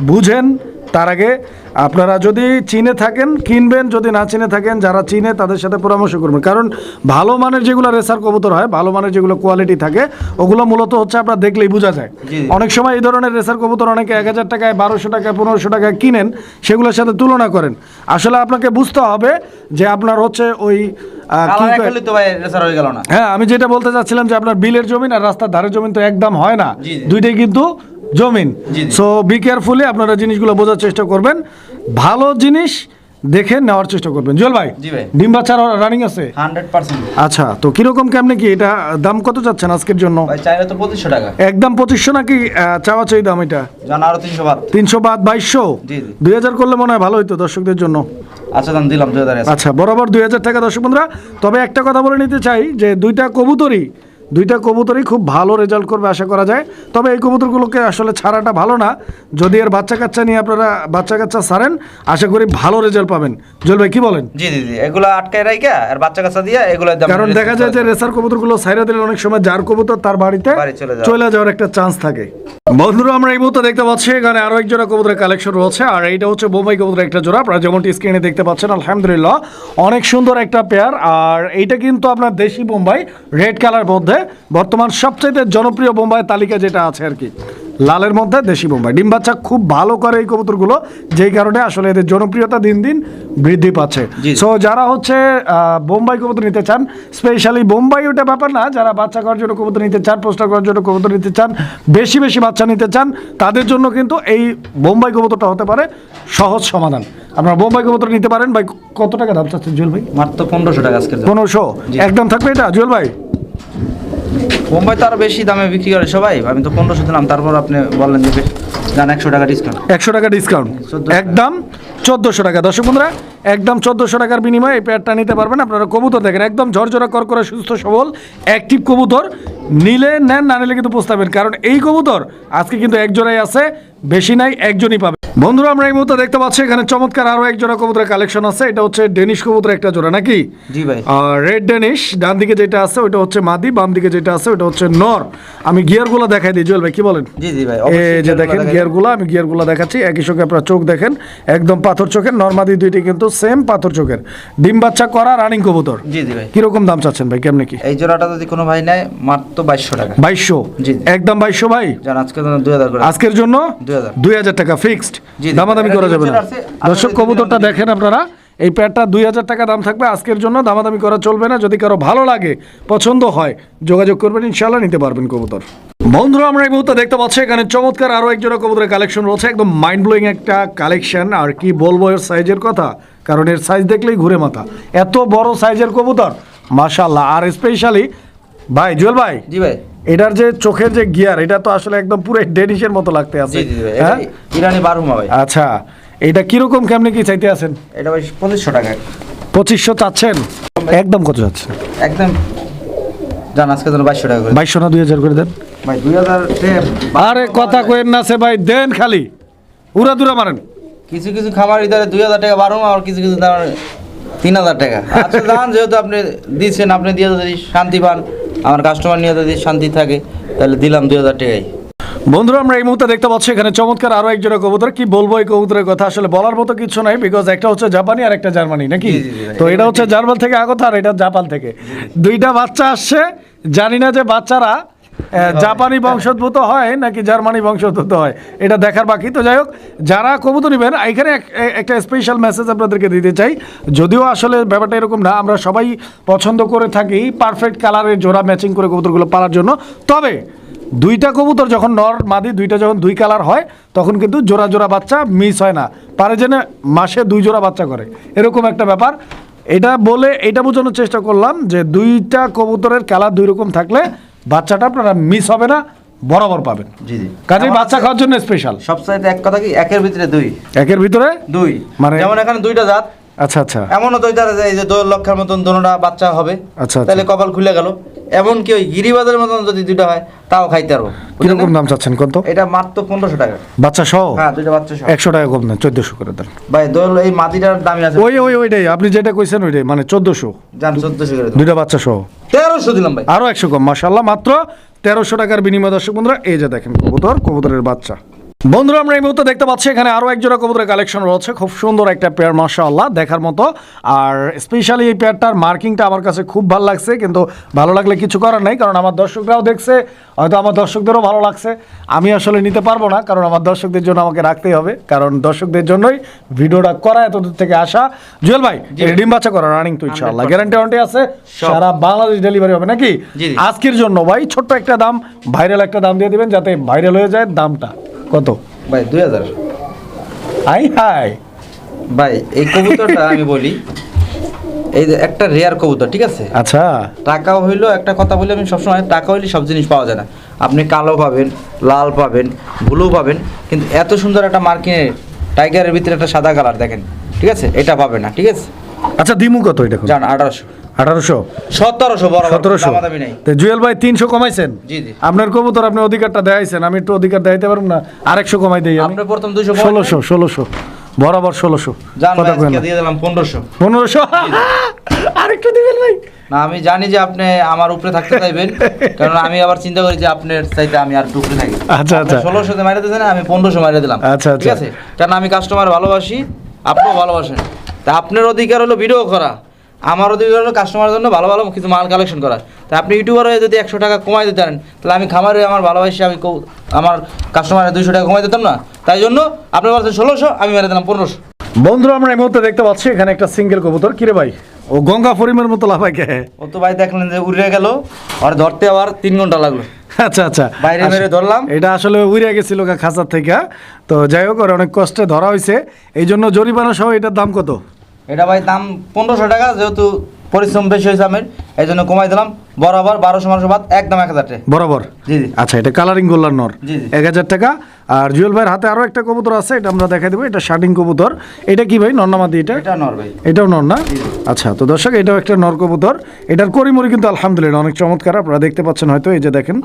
বুঝেন, তার আগে আপনারা যদি চিনে থাকেন কিনবেন যদি না চিনে থাকেন যারা চিনে তাদের সাথে পরামর্শ করবেন। কারণ ভালো মানের যেগুলো রেসার কবুতর হয় ভালো মানের যেগুলো কোয়ালিটি থাকে ওগুলো মূলত হচ্ছে আপনার দেখলেই বোঝা যায়। অনেক সময় এই ধরনের রেসার কবুতর অনেকে এক হাজার টাকায় বারোশো টাকায় পনেরোশো টাকায় কিনেন সেগুলোর সাথে তুলনা করেন। আসলে আপনাকে বুঝতে হবে যে আপনার হচ্ছে ওই হয়ে গেল না। হ্যাঁ আমি যেটা বলতে চাচ্ছিলাম যে আপনার বিলের জমিন আর রাস্তার ধারের জমিন তো একদম হয় না। দুইটাই কিন্তু জমিন। সো বি কেয়ারফুলি আপনারা জিনিসগুলো বোঝার চেষ্টা করবেন। ভালো জিনিস দেখে নেওয়ার চেষ্টা করবেন। জুয়েল ভাই ডিম বাচ্চার রানিং আছে? আচ্ছা তো কীরকম কেমনে কি এটা দাম কত যাচ্ছেন আজকের জন্য? চাইলে তো পঁচিশশো টাকা। একদম পঁচিশশো নাকি চাওয়া চাই দাম এটা? আরও তিনশো বাদ। তিনশো বাদ বাইশশো। দুই হাজার করলে মনে হয় ভালো হইতো দর্শকদের জন্য। আচ্ছা দাম দিলাম দুই হাজার আচ্ছা বরাবর দুই হাজার টাকা দর্শক বন্ধুরা তবে একটা কথা বলে নিতে চাই যে দুইটা কবুতরই দুইটা কবুতরই খুব ভালো রেজাল্ট করবে আশা করা যায়। তবে এই কবুতরগুলোকে আসলে ছাড়াটা ভালো না। যদি এর বাচ্চা কাচ্চা নিয়ে আপনারা বাচ্চা কাচ্চা ছাড়েন আশা করি ভালো রেজাল্ট পাবেন। জল ভাই কি বলেন? জি জি জি এগুলো আটকায় রাইকা আর বাচ্চা কাচ্চা দিয়ে এগুলো কারণ দেখা যায় যে রেসার কবুতরগুলো সাইরা দিলে অনেক সময় যার কবুতর তার বাড়িতে চলে চলে যাওয়ার একটা চান্স থাকে। বন্ধুরা আমরা এই মুহূর্তে দেখতে পাচ্ছি এখানে আরও এক জোড়া কবুতরের কালেকশন রয়েছে। আর এইটা হচ্ছে বোম্বাই কবুতরের একটা জোড়া। আপনারা যেমনটি স্ক্রিনে দেখতে পাচ্ছেন আলহামদুলিল্লাহ অনেক সুন্দর একটা পেয়ার আর এইটা কিন্তু আপনার দেশি বোম্বাই রেড কালার মধ্যে। বর্তমান সবচাইতে জনপ্রিয় বোম্বাই তালিকা যেটা আছে আর কি। লালের মধ্যে দেশি বোম্বাই। ডিম বাচ্চা খুব ভালো করে এই কবুতরগুলো যেই কারণে আসলে এদের জনপ্রিয়তা দিন দিন বৃদ্ধি পাচ্ছে। সো যারা হচ্ছে বোম্বাই কবুতর নিতে চান স্পেশালি বোম্বাই ওটা ব্যাপার না যারা বাচ্চা করার জন্য কবুতর নিতে চান পোস্টার করার জন্য কবুতর নিতে চান বেশি বেশি বাচ্চা নিতে চান তাদের জন্য কিন্তু এই বোম্বাই কবুতরটা হতে পারে সহজ সমাধান। আপনারা বোম্বাই কবুতর নিতে পারেন ভাই কত টাকা দাম চাচ্ছেন জুয়েল ভাই? মাত্র পনেরোশো টাকা আজকের দাম। পনেরোশো? একদম থাকবে এটা জুয়েল ভাই? বোম্বাই তো আরও বেশি দামে বিক্রি করে সবাই। আমি তো পনেরোশো দিলাম তারপর আপনি বললেন যে জান একশো টাকা ডিসকাউন্ট একশো টাকা ডিসকাউন্ট একদম চোদ্দোশো টাকা। দর্শক বন্ধুরা একদম চোদ্দোশো টাকার বিনিময়ে এই প্যাডটা নিতে পারবেন। আপনারা কবুতর দেখেন একদম ঝরঝরা কর করে সুস্থ সবল অ্যাক্টিভ কবুতর। নিলে নেন না নিলে কিন্তু প্রস্তাবেন কারণ এই কবুতর আজকে কিন্তু এক জোড়াই আছে বেশি নাই একজনই পাবে। বন্ধুরা আমরা এই মুহূর্তে দেখতে পাচ্ছি এখানে চমৎকার আরও এক জোড়া কবুতরের কালেকশন আছে এটা হচ্ছে ডেনিশ কবুতর একটা জোড়া নাকি? জি ভাই। আর রেড ডেনিশ ডান দিকে যেটা আছে ওটা হচ্ছে মাদি বাম দিকে যেটা আছে ওটা হচ্ছে নর। আমি গিয়ারগুলো দেখাই দিই জুয়েল ভাই কি বলেন? জি জি ভাই এই যে দেখেন গিয়ারগুলো আমি গিয়ারগুলো দেখাচ্ছি একই সঙ্গে আপনার চোখ দেখেন একদম পাথর চোখের নর্মাদি দুইটি কিন্তু সেম পাথর চোখের। ডিম বাচ্চা করা রানিং কবুতর। জি জি ভাই। কীরকম দাম চাচ্ছেন ভাই কেমনে কি? এই জোড়াটা যদি কোনো ভাই নেয় মাত্র বাইশশো টাকা। বাইশশো? জি। একদম বাইশশো ভাই? দুই হাজার করে। আজকের জন্য? দুই হাজার। টাকা ফিক্সড জি, জি। দামাদামি করা যাবে না। দর্শক কবুতরটা দেখেন আপনারা। এই প্যাডটা দুই হাজার টাকা দাম থাকবে আজকের জন্য। দামাদামি করা চলবে না। যদি কারও ভালো লাগে পছন্দ হয় যোগাযোগ করবেন ইনশাল্লাহ নিতে পারবেন কবুতর। বন্ধুরা আমরা এই মুহূর্তে দেখতে পাচ্ছি এখানে চমৎকার আরও এক জোড়া কবুতরের কালেকশন রয়েছে। একদম মাইন্ড ব্লোয়িং একটা কালেকশন আর কি বলব এর সাইজের কথা? কারণ এর সাইজ দেখলেই ঘুরে মাথা। এত বড় সাইজের কবুতর মাশাল্লাহ আর স্পেশালি ভাই জুয়েল ভাই জি ভাই। এটার যে চোখের যে গিয়ার এটা তো আসলে একদম পুরো ডেনিশের মতো লাগতে আছে। হ্যাঁ? ইরানি বারহুমা ভাই। আচ্ছা এটা কীরকম কেমনি কি চাইতে আছেন? এটা ভাই পঁচিশশো টাকা। পঁচিশশো চাচ্ছেন? একদম কত চাচ্ছেন একদম। জান আজকে জন্য বাইশশো টাকা করে। বাইশশো না দুই হাজার করে দেন? ভাই দুই হাজার আরে কথা কয়েন না সে ভাই দেন খালি। উড়া দুরা মারেন। কিছু কিছু খামার ইদারে দুই হাজার টাকা বারহুমা আর কিছু কিছু দাম তিন হাজার টাকা। আচ্ছা জান যেহেতু আপনি দিচ্ছেন আপনি দিয়ে যদি শান্তি পান। আমার কাস্টমার নিয়ে যদি শান্তি থাকে তাহলে দিলাম দুই হাজার বন্ধুরা আমরা এই মুহূর্তে দেখতে পাচ্ছি এখানে চমৎকার আরও একজনের কবুতর। কি বলব এই কবুতরের কথা? আসলে বলার মতো কিছু নাই বিকজ একটা হচ্ছে জাপানি আর একটা জার্মানি নাকি। তো এটা হচ্ছে জার্মান থেকে আগত আর এটা জাপান থেকে। দুইটা বাচ্চা আসছে জানি না যে বাচ্চারা জাপানি বংশোদ্ভূত হয় নাকি জার্মানি বংশোদ্ভূত হয়? এটা দেখার বাকি। তো যাই হোক, যারা কবুতর নেবেন এখানে একটা স্পেশাল মেসেজ আপনাদেরকে দিতে চাই। যদিও আসলে ব্যাপারটা এরকম না, আমরা সবাই পছন্দ করে থাকি পারফেক্ট কালারের জোড়া ম্যাচিং করে কবুতরগুলো পালার জন্য। তবে দুইটা কবুতর যখন নর মাদি, দুইটা যখন দুই কালার হয়, তখন কিন্তু জোড়া জোড়া বাচ্চা মিস হয় না। পারে যেন মাসে দুই জোড়া বাচ্চা করে। এরকম একটা ব্যাপার। এটা বলে, এটা বোঝানোর চেষ্টা করলাম যে দুইটা কবুতরের কালার দুই রকম থাকলে বাচ্চাটা আপনারা মিস হবে না বরাবর পাবেন। জি জি। কাজেই বাচ্চা খাওয়ার জন্য স্পেশাল সবসাইতে এক কথা কি একের ভিতরে দুই। একের ভিতরে? দুই। মানে- যেমন এখানে দুইটা জাত। আচ্ছা আচ্ছা। এমনও যায় যে দু লক্ষের মতন দোনোটা বাচ্চা হবে। আচ্ছা, আচ্ছা। তাহলে কপাল খুলে গেল। এমন কি ওই গিরিবাদের মতন যদি দুইটা হয় তাও খাইতে পারব। কীরকম দাম চাচ্ছেন কত? এটা মাত্র পনেরোশো টাকা। বাচ্চা সহ? হ্যাঁ দুইটা বাচ্চা সহ। একশো টাকা কম দেন চোদ্দশো করে দেন। ভাই দোল এই মাটিটার দামই আছে। ওই ওই ওইটাই আপনি যেটা কইছেন ওইটাই মানে চোদ্দশো। জান চোদ্দশো করে দুইটা বাচ্চা সহ। তেরোশো দিলাম ভাই। আরও একশো কম মাসাল্লাহ মাত্র তেরোশো টাকার বিনিময় দর্শক বন্ধুরা এই যে দেখেন কবুতর কবুতরের বাচ্চা। বন্ধুরা আমরা এই মুহূর্তে দেখতে পাচ্ছি এখানে আরও এক জোড়া কবুতরের কালেকশন রয়েছে। খুব সুন্দর একটা পেয়ার মাশাআল্লাহ দেখার মতো। আর স্পেশালি এই পেয়ারটার মার্কিংটা আমার কাছে খুব ভালো লাগছে কিন্তু ভালো লাগলে কিছু করার নাই কারণ আমার দর্শকরাও দেখছে হয়তো আমার দর্শকদেরও ভালো লাগছে। আমি আসলে নিতে পারব না কারণ আমার দর্শকদের জন্য আমাকে রাখতেই হবে কারণ দর্শকদের জন্যই ভিডিওটা করা এত দূর থেকে আসা। জুয়েল ভাই ডিম বাচ্চা করা রানিং তো ইনশাআল্লাহ। গ্যারান্টি ওয়ারেন্টি আছে সারা বাংলাদেশ ডেলিভারি হবে নাকি। আজকের জন্য ভাই ছোট্ট একটা দাম ভাইরাল একটা দাম দিয়ে দিবেন যাতে ভাইরাল হয়ে যায় দামটা। কত? ভাই দুই হাজার। হাই হাই ভাই এই কবুতরটা আমি বলি এই যে একটা রেয়ার কবুতর ঠিক আছে? আচ্ছা। টাকাও হইল একটা কথা বলি আমি সবসময় টাকা হইলে সব জিনিস পাওয়া যায় না। আপনি কালো পাবেন লাল পাবেন ব্লু পাবেন কিন্তু এত সুন্দর একটা মার্কিনের টাইগারের ভিতরে একটা সাদা কালার দেখেন ঠিক আছে? এটা পাবে না ঠিক আছে? আচ্ছা দিমু কত এটা যান আঠারোশো। আঠারোশো? সতেরোশো বড় সতেরোশো? দামাদামি নেই। তো জুয়েল ভাই তিনশো কমাইছেন? জি, জি। আপনার কবুতর আপনি অধিকারটা দেখাইছেন আমি একটু অধিকার দেখাইতে পারব না? আরেকশো কমাই দিই আমি। আপনি প্রথম দুইশো ষোলোশো ষোলোশো। বরাবর ষোলোশো। জান দিয়ে দিলাম পনেরোশো। পনেরোশো? [laughs] আরেকটু দিবেন ভাই। না আমি জানি যে আপনি আমার উপরে থাকতে চাইবেন [laughs] কারণ আমি আবার চিন্তা করি যে আপনার চাইতে আমি আর উপরে থাকি। আচ্ছা, আচ্ছা। ষোলোশোতে মারিয়ে দিয়েছেন আমি পনেরোশো মারিয়ে দিলাম। আচ্ছা, ঠিক আচ্ছা। আছে? কারণ আমি কাস্টমার ভালোবাসি আপনিও ভালোবাসেন। তা আপনার অধিকার হলো ভিডিও করা। আমার অধিকার হলো কাস্টমারের জন্য ভালো ভালো কিছু মাল কালেকশন করা তা আপনি ইউটিউবার হয়ে যদি একশো টাকা কমাই দিতে পারেন তাহলে আমি খামারে আমার ভালোবাসি আমি আমার কাস্টমারের দুইশো টাকা কমাই দিতাম না। তাই জন্য আপনি বলছেন ষোলোশো আমি মেরে দিলাম পনেরোশো। বন্ধুরা আমরা এই মুহূর্তে দেখতে পাচ্ছি এখানে একটা সিঙ্গেল কবুতর। কিরে ভাই? ও গঙ্গা ফরিমের মতো লাফাই কে? ও তো ভাই দেখলেন যে উড়ে গেল আর ধরতে আবার তিন ঘণ্টা লাগল। আচ্ছা আচ্ছা। বাইরে মেরে ধরলাম। এটা আসলে উড়ে গেছিল খাঁচার থেকে। তো যাই হোক অনেক কষ্টে ধরা হয়েছে। এই জন্য জরিমানা সহ এটার দাম কত? এটা ভাই দাম পনেরোশো টাকা যেহেতু পরিশ্রম বেশি হয়েছে আমের এই জন্য কমাই দিলাম। বরাবর বারোশো মানুষ বাদ একদম এক হাজার টাকা। বরাবর? জি জি। আচ্ছা এটা কালারিং গোল্লার নর। এক হাজার টাকা। আর জুয়েল ভাইয়ের হাতে আরও একটা কবুতর আছে এটা আমরা দেখাই দেবো। এটা শার্টিং কবুতর। এটা কি ভাই নর্নামাদি এটা? এটা নর ভাই। এটাও নর না? আচ্ছা তো দর্শক এটাও একটা নর কবুতর। এটার করিমরি কিন্তু আলহামদুলিল্লাহ অনেক চমৎকার। আপনারা দেখতে পাচ্ছেন হয়তো এই যে দেখেন।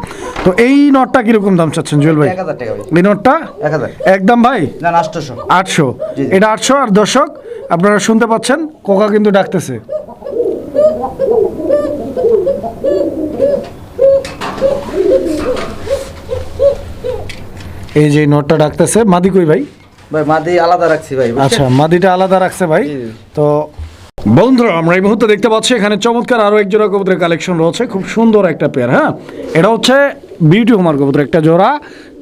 তো এই নটটা কীরকম দাম চাচ্ছেন জুয়েল ভাই? এক হাজার টাকা এই নটটা এক হাজার। একদম ভাই? আটশো। জি। এটা আটশো। আর দর্শক আপনারা শুনতে পাচ্ছেন কোকা কিন্তু ডাকতেছে। এই যে নটটা ডাকতেছে মাদি কই ভাই? ভাই মাদি আলাদা রাখছি ভাই আচ্ছা মাদিটা আলাদা রাখছে ভাই। তো বন্ধুরা আমরা এই মুহূর্তে দেখতে পাচ্ছি এখানে চমৎকার আরও এক জোড়া কবুতরের কালেকশন রয়েছে খুব সুন্দর একটা পেয়ার হ্যাঁ? এটা হচ্ছে বিউটি হোমার কবুতর একটা জোড়া।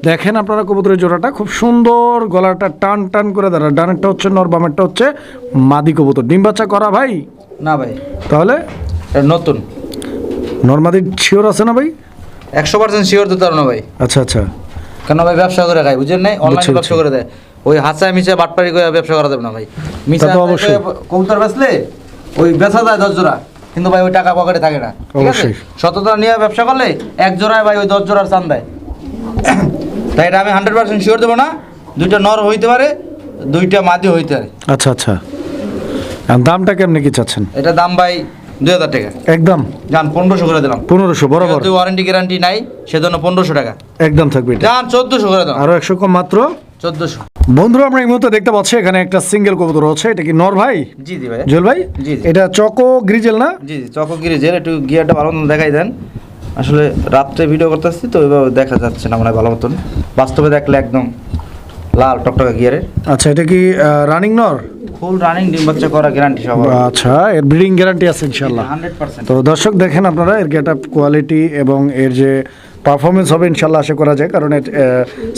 দেখেন আপনারা কবুতরের জোড়াটা খুব সুন্দর গলাটা টান টান করে দাঁড়া। ডানেরটা হচ্ছে নর বামেরটা হচ্ছে মাদি কবুতর। ডিম বাচ্চা করা ভাই? না ভাই। তাহলে? নতুন। নর্মাদির শিওর আছে না ভাই? একশো পার্সেন্ট শিওর দিতে পারো না ভাই। আচ্ছা আচ্ছা। কেন ভাই ব্যবসা করে খাই বুঝেন নাই? অনলাইন ব্যবসা করে দেয়। ওই হাসায় মিশে বাটপারি করে ব্যবসা করা যাবে না ভাই। মিশে। কবুতর বেচলে ওই বেচা যায় দশ জোড়া। কিন্তু ভাই ওই টাকা পকেটে থাকে না। ঠিক আছে। সততা নিয়ে ব্যবসা করলে এক জোড়ায় ভাই ওই দশ জোড়ার চান দেয়। [coughs] তাই এটা আমি হান্ড্রেড পার্সেন্ট শিওর দেবো না। দুইটা নর হইতে পারে দুইটা মাদি হইতে পারে। আচ্ছা আচ্ছা। দামটা কেমনি কি চাচ্ছেন? এটা দাম ভাই দুই হাজার টাকা। একদম। যান পনেরোশো করে দিলাম। পনেরোশো বরাবর। ওয়ারেন্টি গ্যারান্টি নাই সেজন্য পনেরোশো টাকা। একদম থাকবে এটা। যান চোদ্দোশো করে দিলাম আরও একশো কম মাত্র? চোদ্দোশো। বন্ধুরা আমরা এই মুহূর্তে দেখতে পাচ্ছি এখানে একটা সিঙ্গেল কবুতর আছে এটা কি নর ভাই? জি জি ভাই জুয়েল ভাই? জি। এটা চকো গ্রিজেল না? জি জি চকগিরি জেল একটু গিয়ারটা ভালো মতন দেখাই দেন। আসলে রাত্রে ভিডিও করতেছি তো ওইভাবে দেখা যাচ্ছে না মনে ভালো মতন। বাস্তবে দেখলে একদম লাল টকটকা গিয়ারের আচ্ছা এটা কি রানিং নর ফুল রানিং ডিম বাচ্চা করা গ্যারান্টি সব আচ্ছা এর ব্রিডিং গ্যারান্টি আছে হান্ড্রেড পার্সেন্ট তো দর্শক দেখেন আপনারা এর গেট আপ কোয়ালিটি এবং এর যে পারফরমেন্স হবে ইনশাল্লাহ আশা করা যায় কারণ এর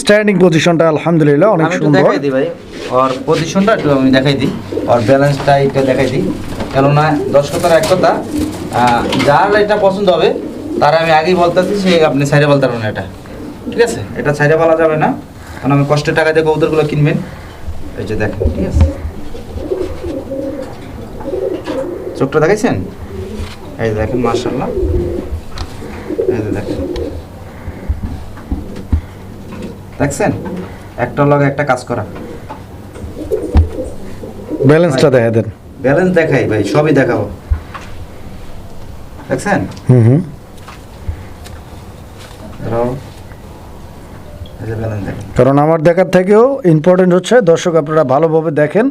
স্ট্যান্ডিং পজিশনটা আলহামদুলিল্লাহ অনেক সুন্দর। দেখাই দিই ভাই। ওর পজিশনটা একটু আমি দেখাই দিই। আর ব্যালেন্সটা এটা দেখাই দিই। কেননা দশ কথার এক কথা যার এটা পছন্দ হবে তার আমি আগেই বলতেছি সে আপনি সাইডে বলতে পারবেন না এটা। ঠিক আছে? এটা সাইডে বলা যাবে না। কারণ আমি কষ্টের টাকা দিয়ে কবুতরগুলো কিনবেন। এই যে দেখেন। ঠিক আছে। চোখটা দেখেছেন এই যে দেখেন মার্শাল্লাহ এই যে দেখেন। দেখছেন? একটা লগে একটা কাজ করা। ব্যালেন্সটা দেখা দেন। ব্যালেন্স দেখাই ভাই সবই দেখাবো। দেখছেন? হুম হুম ধরো এই যে ব্যালেন্স দেখেন কারণ আমার দেখার থেকেও ইম্পর্টেন্ট হচ্ছে দর্শক আপনারা ভালোভাবে দেখেন।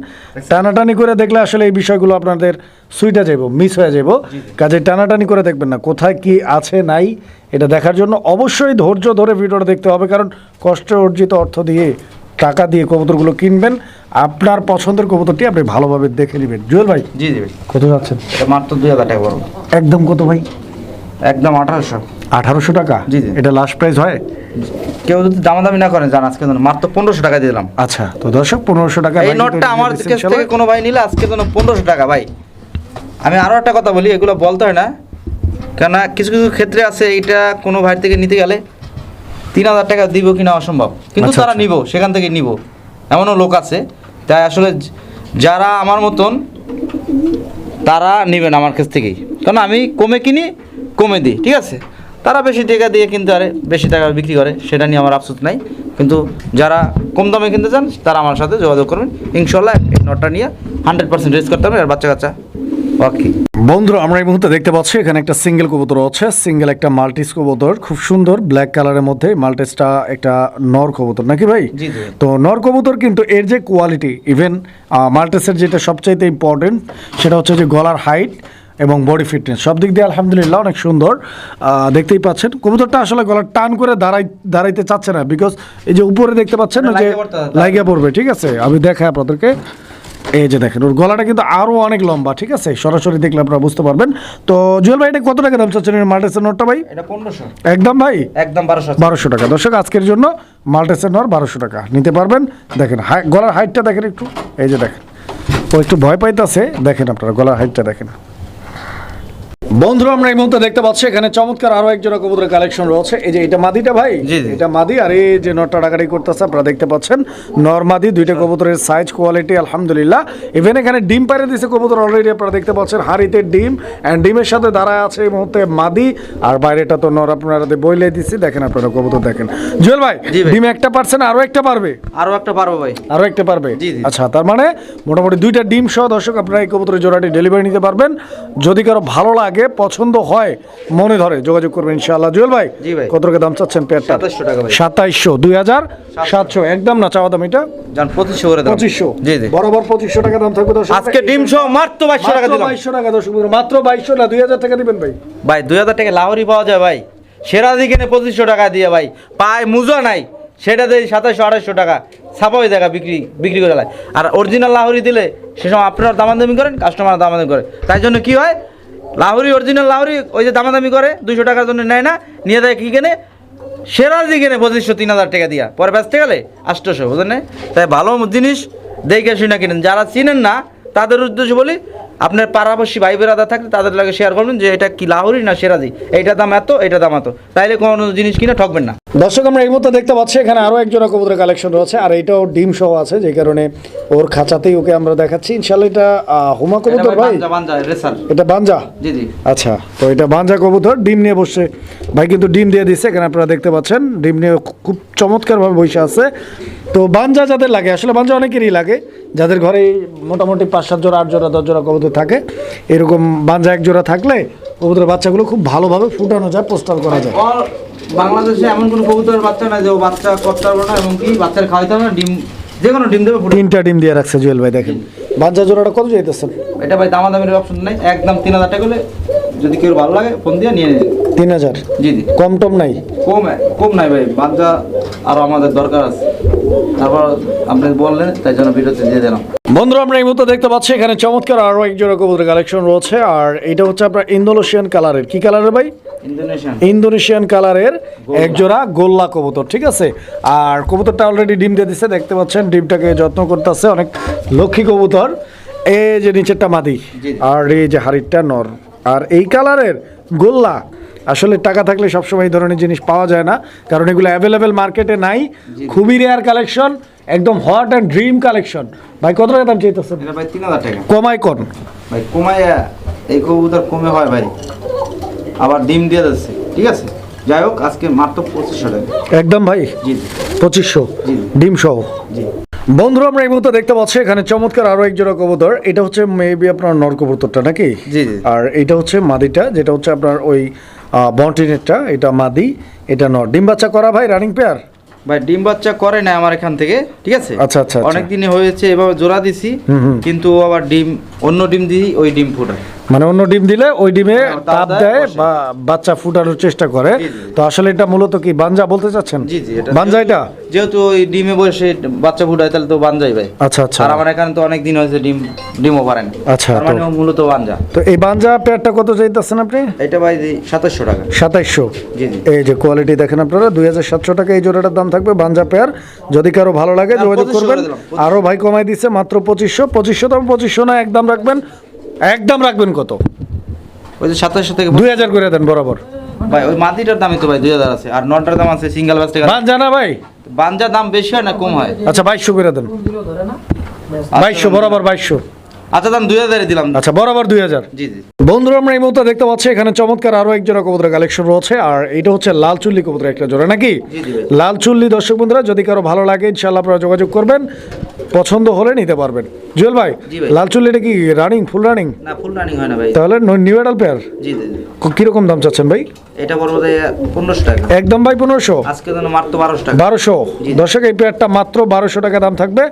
টানাটানি করে দেখলে আসলে এই বিষয়গুলো আপনাদের সুইটা যাব মিস হয়ে যাব কাজে টানাটানি করে দেখবেন না কোথায় কি আছে নাই এটা দেখার জন্য অবশ্যই ধৈর্য ধরে ভিডিওটা দেখতে হবে কারণ কষ্ট অর্জিত অর্থ দিয়ে টাকা দিয়ে কবুতরগুলো কিনবেন আপনার পছন্দের কবুতরটি আপনি ভালোভাবে দেখে নেবেন। জুয়েল ভাই জি জি ভাই। কত যাচ্ছেন? মাত্র দুই হাজার টাকা একদম কত ভাই? একদম আঠারোশো। আঠারোশো টাকা? জি, জি। এটা লাস্ট প্রাইস হয়? কেউ যদি দামাদামি না করেন জান আজকে মাত্র পনেরোশো টাকা দিলাম। আচ্ছা তো দর্শক পনেরোশো টাকা এই নোটটা আমার কাছ থেকে কোনো ভাই নিলে আজকে জন্য পনেরোশো টাকা ভাই। আমি আরও একটা কথা বলি এগুলো বলতে হয় না। কেননা কিছু কিছু ক্ষেত্রে আছে এইটা কোনো ভাই থেকে নিতে গেলে তিন হাজার টাকা দিব কিনা অসম্ভব। কিন্তু আচ্ছা, তারা আচ্ছা। নিব সেখান থেকে নিব। এমনও লোক আছে। তাই আসলে যারা আমার মতন তারা নেবেন আমার কাছ থেকেই। কারণ আমি কমে কিনি কমে দিই ঠিক আছে? তারা বেশি টাকা দিয়ে কিনতে পারে বেশি টাকা বিক্রি করে সেটা নিয়ে আমার আফসোস নাই। কিন্তু যারা কম দামে কিনতে চান তারা আমার সাথে যোগাযোগ করবেন ইনশাল্লাহ এই নটটা নিয়ে হান্ড্রেড পার্সেন্ট রেস করতে হবে আর বাচ্চা কাচ্চা ওকে। বন্ধুরা আমরা এই মুহূর্তে দেখতে পাচ্ছি এখানে একটা সিঙ্গেল কবুতর আছে। সিঙ্গেল একটা মাল্টিস কবুতর খুব সুন্দর ব্ল্যাক কালারের মধ্যে মাল্টিসটা একটা নর কবুতর নাকি ভাই। তো নর কবুতর কিন্তু এর যে কোয়ালিটি ইভেন মাল্টিসের যেটা সবচাইতে ইম্পর্টেন্ট সেটা হচ্ছে যে গলার হাইট এবং বডি ফিটনেস সব দিক দিয়ে আলহামদুলিল্লাহ অনেক সুন্দর। দেখতেই পাচ্ছেন কবুতরটা আসলে গলার টান করে দাঁড়াই দাঁড়াইতে চাচ্ছে না বিকজ এই যে উপরে দেখতে পাচ্ছেন না যে লাইগা পড়বে ঠিক আছে? আমি দেখাই আপনাদেরকে। এই যে দেখেন ওর গলাটা কিন্তু আরও অনেক লম্বা ঠিক আছে? সরাসরি দেখলে আপনারা বুঝতে পারবেন। তো জুয়েল ভাই এটা কত টাকা দাম চাচ্ছেন মাল্টেসের নোটটা ভাই? এটা পনেরোশো। একদম ভাই? একদম বারোশো বারোশো টাকা। দর্শক আজকের জন্য মাল্টেসের নর বারোশো টাকা। নিতে পারবেন? দেখেন গলার হাইটটা দেখেন একটু। এই যে দেখেন। ও একটু ভয় পাইতেছে। দেখেন আপনারা গলার হাইটটা দেখেন। বন্ধুরা আমরা এই মুহূর্তে দেখতে পাচ্ছি এখানে চমৎকার আরও এক জোড়া কবুতরের কালেকশন রয়েছে। এই যে এটা মাদিটা ভাই। এটা মাদি আর এই যে নটটা ডাকাডাকি করতেছে আপনারা দেখতে পাচ্ছেন নর মাদি দুইটা কবুতরের সাইজ কোয়ালিটি আলহামদুলিল্লাহ। ইভেন এখানে ডিম পাইরে দিছে কবুতর অলরেডি আপনারা দেখতে পাচ্ছেন হাড়িতে ডিম অ্যান্ড ডিমের সাথে দাঁড়ায় আছে এই মুহূর্তে মাদি আর বাইরেটা তো নর আপনারা বইলে দিছি দেখেন আপনারা কবুতর দেখেন। জুয়েল ভাই ডিম একটা পারছেন আরও একটা পারবে? আরও একটা পারব ভাই। আরও একটা পারবে। আচ্ছা তার মানে মোটামুটি দুইটা ডিম সহ দর্শক আপনারা এই কবুতরের জোড়াটি ডেলিভারি নিতে পারবেন। যদি কারও ভালো লাগে পছন্দ হয় মনে ধরে যোগাযোগ করবেন ইনশাআল্লাহ। জুয়েল ভাই কত টাকা দাম চাচ্ছেন পেয়ারটা? 2700 টাকা ভাই। সাতাইশশো দুই হাজার সাতশো একদম না চাওয়া দাম এটা? পঁচিশশো করে পঁচিশশো। বরাবর পঁচিশশো টাকা দাম থাকবে আজকে ডিম সহ মাত্র বাইশশো টাকা বাইশশো টাকা মাত্র বাইশশো না দুই হাজার টাকা দিবেন ভাই। ভাই দুই হাজার টাকা লাহরি পাওয়া যায় ভাই। সেরা দিকে পঁচিশশো টাকা দিয়ে ভাই। পায় মুজো নাই সেটা দেয় সাতাশশো আড়াইশো টাকা ছাপাই টাকা বিক্রি বিক্রি করে আর অরিজিনাল লাহরি দিলে সে সময় আপনারা দামাদামি করেন কাস্টমার দামাদামি করে। তাই জন্য কি হয়? লাহরি অরিজিনাল লাহরি, ওই যে দামাদামি করে, দুইশো টাকার জন্য নেয় না, নিয়ে দেয় কী কেনে? সেরা দিকে কেনে, পঁচিশশো, তিন হাজার টাকা দিয়া। পরে বেচতে গেলে আষ্টশো বুঝলেন? তাই ভালো জিনিস দেখে শুনে কিনেন। যারা চিনেন না, তাদের উদ্দেশ্য বলি আপনার পাড়াপড়শি ভাই বেরাদা থাকলে তাদের লাগে শেয়ার করবেন যে এটা কি লাহরি না সেরাজি? এইটা দাম এত এটা দাম এত। তাইলে কোনো জিনিস কিনে ঠকবেন না। দর্শক আমরা এই মুহূর্তে দেখতে পাচ্ছি এখানে আরও এক জোড়া কবুতরের কালেকশন রয়েছে আর এটাও ডিম সহ আছে যে কারণে ওর খাঁচাতেই ওকে আমরা দেখাচ্ছি। ইনশাল্লাহ এটা হুমা এটা কবুতর ভাই এটা বাঞ্জা? জি জি। আচ্ছা তো এটা বাঞ্জা কবুতর ডিম নিয়ে বসছে। ভাই কিন্তু ডিম দিয়ে দিচ্ছে এখানে আপনারা দেখতে পাচ্ছেন ডিম নিয়ে খুব চমৎকারভাবে বসে আছে। তো বাঞ্জা যাদের লাগে আসলে বাঞ্জা অনেকেরই লাগে যাদের ঘরে মোটামুটি পাঁচ সাত জোড়া আট জোড়া দশ জোড়া কবুতর থাকে এরকম বাঞ্জা এক জোড়া থাকলে কবুতরের বাচ্চাগুলো খুব ভালোভাবে ফুটানো যায় পোস্টার করা যায়। বাংলাদেশে এমন কোনো কবুতরের বাচ্চা নাই যে ও বাচ্চা করতে পারবে না এবং কি বাচ্চার খাওয়াইতে হবে না ডিম যে কোনো ডিম দেবে তিনটা ডিম দিয়ে রাখছে জুয়েল ভাই দেখেন। বাঞ্জা জোড়াটা কত যাইতেছেন এটা ভাই দামাদামির অপশন নাই একদম তিন হাজার টাকা যদি কেউ ভালো লাগে ফোন দিয়ে নিয়ে নিন তিন হাজার? জি জি। কম টম নাই? কম কম নাই ভাই বাচ্চা আরও আমাদের দরকার আছে। তারপর আপনি বললেন তাই জন্য ভিডিওতে দিয়ে দিলাম। বন্ধুরা আমরা এই মুহূর্তে দেখতে পাচ্ছি এখানে চমৎকার আরও এক জোড়া কবুতরের কালেকশন রয়েছে। আর এটা হচ্ছে আপনার ইন্দোনেশিয়ান কালারের। কি কালারের ভাই? ইন্দোনেশিয়ান। ইন্দোনেশিয়ান কালারের এক জোড়া গোল্লা কবুতর ঠিক আছে? আর কবুতরটা অলরেডি ডিম দিয়ে দিচ্ছে দেখতে পাচ্ছেন ডিমটাকে যত্ন করতেছে অনেক লক্ষ্মী কবুতর। এই যে নিচেরটা মাদি আর এই যে হাড়িটা নর। আর এই কালারের গোল্লা আসলে টাকা থাকলে সবসময় এই ধরনের জিনিস পাওয়া যায় না। কারণ এগুলো অ্যাভেলেবেল মার্কেটে নাই। খুবই রেয়ার কালেকশন একদম হট অ্যান্ড ড্রিম কালেকশন ভাই কত টাকা দাম চাইতেছেন? ভাই তিন হাজার টাকা। কমাই কর ভাই কমাইয়া এই কবুতর কমে হয় ভাই। আবার ডিম দিয়ে যাচ্ছে ঠিক আছে? যাই হোক আজকে মাত্র পঁচিশশো টাকা। একদম ভাই? জি পঁচিশশো? ডিম সহ? জি। বন্ধুরা আমরা এই মুহূর্তে দেখতে পাচ্ছি এখানে চমৎকার আরও এক জোড়া কবুতর। এটা হচ্ছে মেবি আপনার নর কবুতরটা নাকি। আর এটা হচ্ছে মাদিটা যেটা হচ্ছে আপনার ওই বন্টিনেটটা এটা মাদি এটা নর ডিম বাচ্চা করা ভাই রানিং পেয়ার ভাই ডিম বাচ্চা করে না আমার এখান থেকে ঠিক আছে আচ্ছা, আচ্ছা, আচ্ছা। অনেক দিনে হয়েছে এভাবে জোড়া দিছি। কিন্তু আবার ডিম অন্য ডিম দিই ওই ডিম ফুটায় মানে অন্য ডিম দিলে ওই ডিমে হ্যাঁ, তাপ দেয়, বা বাচ্চা ফুটানোর চেষ্টা করে। তো আসলে এটা মূলত কি বাঞ্জা বলতে চাচ্ছেন? জি জি এটা বাঞ্জা এটা? যেহেতু ওই ডিমে বসে বাচ্চা ফুটায় তাহলে তো বানজাই ভাই। আচ্ছা আচ্ছা। আর আমার এখানে তো অনেক দিন হয়েছে ডিম ডিমও পারে না আচ্ছা, মানে মূলত বানজা তো এই বাঞ্জা পেয়ারটা কত চাইতেছেন আপনি? এটা ভাই সাতাশশো টাকা। সাতাইশশো। জি জি। এই যে কোয়ালিটি দেখেন আপনারা দুই হাজার সাতশো টাকা এই জোড়াটার দাম থাকবে বাঞ্জা পেয়ার। যদি কারও ভালো লাগে না, যোগাযোগ 2500 করবেন। 2500 আরও ভাই কমাই দিচ্ছে মাত্র পঁচিশশো। পঁচিশশো তবে পঁচিশশো না একদম রাখবেন। একদম রাখবেন কত? ওই যে সাতাশশো থেকে দুই হাজার করে দেন বরাবর। ভাই ওই মাটিটার দামই তো ভাই দুই হাজার আছে। আর নটার দাম আছে সিঙ্গেল বাস টাকা বাঞ্জা না ভাই? বানজার দাম বেশি হয় না কম হয়? আচ্ছা বাইশশো করে দেন। বাইশশো বরাবর বাইশশো। আচ্ছা দাম দুই হাজারই দিলাম। আচ্ছা বরাবর দুই হাজার। জি জি। বন্ধুরা আমরা এই মুহূর্তে দেখতে পাচ্ছি এখানে চমৎকার আরও এক জোড়া কবুতরের কালেকশন রয়েছে। আর এটা হচ্ছে লাল চুল্লি কবুতর একটা জোড়া নাকি। লাল চুল্লি দর্শক বন্ধুরা যদি কারও ভালো লাগে ইনশাল্লাহ আপনারা যোগাযোগ করবেন। পছন্দ হলে নিতে পারবেন। জুয়েল ভাই লাল চুল এটা কি রানিং ফুল রানিং না ফুল রানিং হয় না ভাই। তাহলে নিউ অ্যাডাল পেয়ার জি জি কীরকম দাম চাচ্ছেন ভাই? এটা পড়ব যে পনেরোশো টাকা। একদম ভাই পনেরোশো? আজকে জন্য মাত্র বারোশো টাকা। বারোশো? জি। দর্শক এই পেয়ারটা মাত্র বারোশো টাকা দাম থাকবে।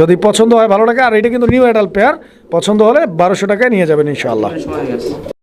যদি পছন্দ হয় ভালো লাগে। আর এটা কিন্তু নিউ অ্যাডাল পেয়ার পছন্দ হলে বারোশো টাকায় নিয়ে যাবেন ইনশাআল্লাহ।